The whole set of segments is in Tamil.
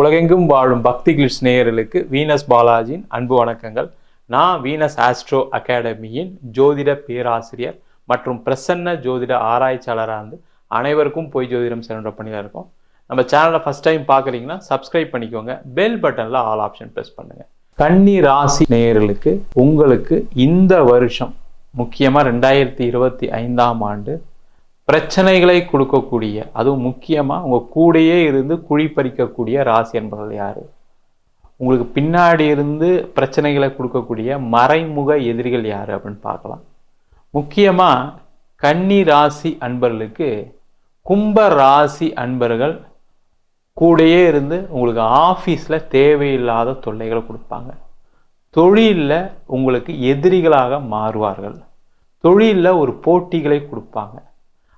உலகெங்கும் வாழும் பக்தி கிளிட்ஸ் நேயர்களுக்கு வீனஸ் பாலாஜியின் அன்பு வணக்கங்கள். நான் வீனஸ் ஆஸ்ட்ரோ அகாடமியின் ஜோதிட பேராசிரியர் மற்றும் பிரசன்ன ஜோதிட ஆராய்ச்சியாளராக இருந்து அனைவருக்கும் போய் ஜோதிடம் சென்ற பணியில் இருக்கோம். நம்ம சேனலை ஃபஸ்ட் டைம் பார்க்குறீங்கன்னா சப்ஸ்கிரைப் பண்ணிக்கோங்க. பெல் பட்டனில் ஆல் ஆப்ஷன் ப்ரெஸ் பண்ணுங்கள் கன்னி ராசி நேயர்களுக்கு உங்களுக்கு இந்த வருஷம் முக்கியமாக ரெண்டாயிரத்தி இருபத்தி ஐந்தாம் ஆண்டு பிரச்சனைகளை கொடுக்கக்கூடிய அதுவும் முக்கியமாக உங்கள் கூடயே இருந்து குழி பறிக்கக்கூடிய ராசி என்பவர்கள் யார்? உங்களுக்கு பின்னாடி இருந்து பிரச்சனைகளை கொடுக்கக்கூடிய மறைமுக எதிரிகள் யார் அப்படின்னு பார்க்கலாம். முக்கியமாக கன்னி ராசி அன்பர்களுக்கு கும்ப ராசி அன்பர்கள் கூடயே இருந்து உங்களுக்கு ஆஃபீஸில் தேவையில்லாத தொல்லைகளை கொடுப்பாங்க. தொழிலில் உங்களுக்கு எதிரிகளாக மாறுவார்கள். தொழிலில் ஒரு போட்டிகளை கொடுப்பாங்க.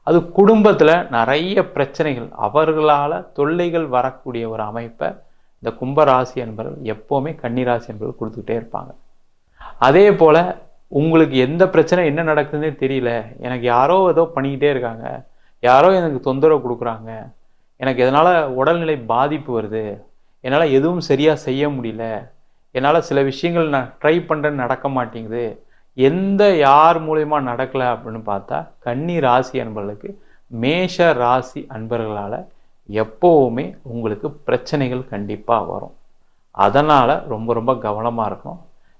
அது குடும்பத்தில் நிறைய பிரச்சனைகள். அவர்களால் தொல்லைகள் வரக்கூடிய ஒரு அமைப்பை இந்த கும்பராசி என்பவர்கள் எப்போவுமே கன்னிராசி என்பவர்கள் கொடுத்துக்கிட்டே இருப்பாங்க. அதே போல் உங்களுக்கு எந்த பிரச்சனை என்ன நடக்குதுன்னே தெரியல. எனக்கு யாரோ ஏதோ பண்ணிக்கிட்டே இருக்காங்க. யாரோ எனக்கு தொந்தரவு கொடுக்குறாங்க. எனக்கு எதனால் உடல்நிலை பாதிப்பு வருது. என்னால் எதுவும் சரியாக செய்ய முடியல. என்னால் சில விஷயங்கள் நான் ட்ரை பண்ணுறேன்னு நடக்க மாட்டேங்குது. எந்த யார் மூலயமா நடக்கலை அப்படின்னு பார்த்தா கன்னி ராசி அன்பர்களுக்கு மேஷ ராசி அன்பர்களால் எப்போவுமே உங்களுக்கு பிரச்சனைகள் கண்டிப்பாக வரும். அதனால் ரொம்ப ரொம்ப கவனமாக இருக்கும்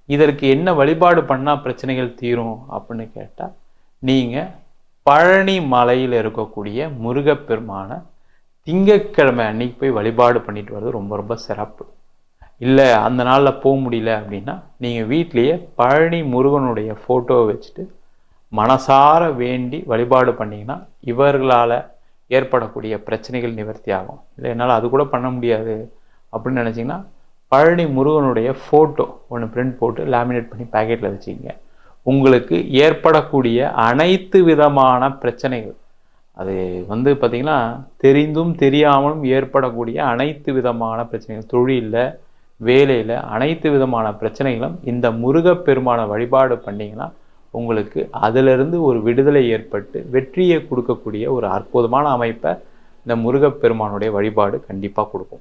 இதற்கு என்ன வழிபாடு பண்ணால் பிரச்சனைகள் தீரும் அப்படின்னு கேட்டால் நீங்கள் பழனி மலையில் இருக்கக்கூடிய முருகப்பெருமானை திங்கட்கிழமை அன்னைக்கு போய் வழிபாடு பண்ணிட்டு வர்றது ரொம்ப ரொம்ப சிறப்பு. இல்லை அந்த நாளில் போக முடியல அப்படின்னா நீங்கள் வீட்லேயே பழனி முருகனுடைய ஃபோட்டோவை வச்சுட்டு மனசார வேண்டி வழிபாடு பண்ணிங்கன்னா இவர்களால் ஏற்படக்கூடிய பிரச்சனைகள் நிவர்த்தி ஆகும். இல்லை என்னால் அது கூட பண்ண முடியாது அப்படின்னு நினச்சிங்கன்னா பழனி முருகனுடைய ஃபோட்டோ ஒன்று பிரிண்ட் போட்டு லேமினேட் பண்ணி பேக்கெட்டில் வச்சுக்கிங்க. உங்களுக்கு ஏற்படக்கூடிய அனைத்து விதமான பிரச்சனைகள் அது வந்து பார்த்திங்கன்னா தெரிந்தும் தெரியாமலும் ஏற்படக்கூடிய அனைத்து விதமான பிரச்சனைகள் தொழிலில் வேலையில் அனைத்து விதமான பிரச்சனைகளும் இந்த முருகப்பெருமான வழிபாடு பண்ணிங்கன்னா உங்களுக்கு அதிலிருந்து ஒரு விடுதலை ஏற்பட்டு வெற்றியை கொடுக்கக்கூடிய ஒரு அற்புதமான அமைப்பை இந்த முருகப்பெருமானுடைய வழிபாடு கண்டிப்பாக கொடுக்கும்.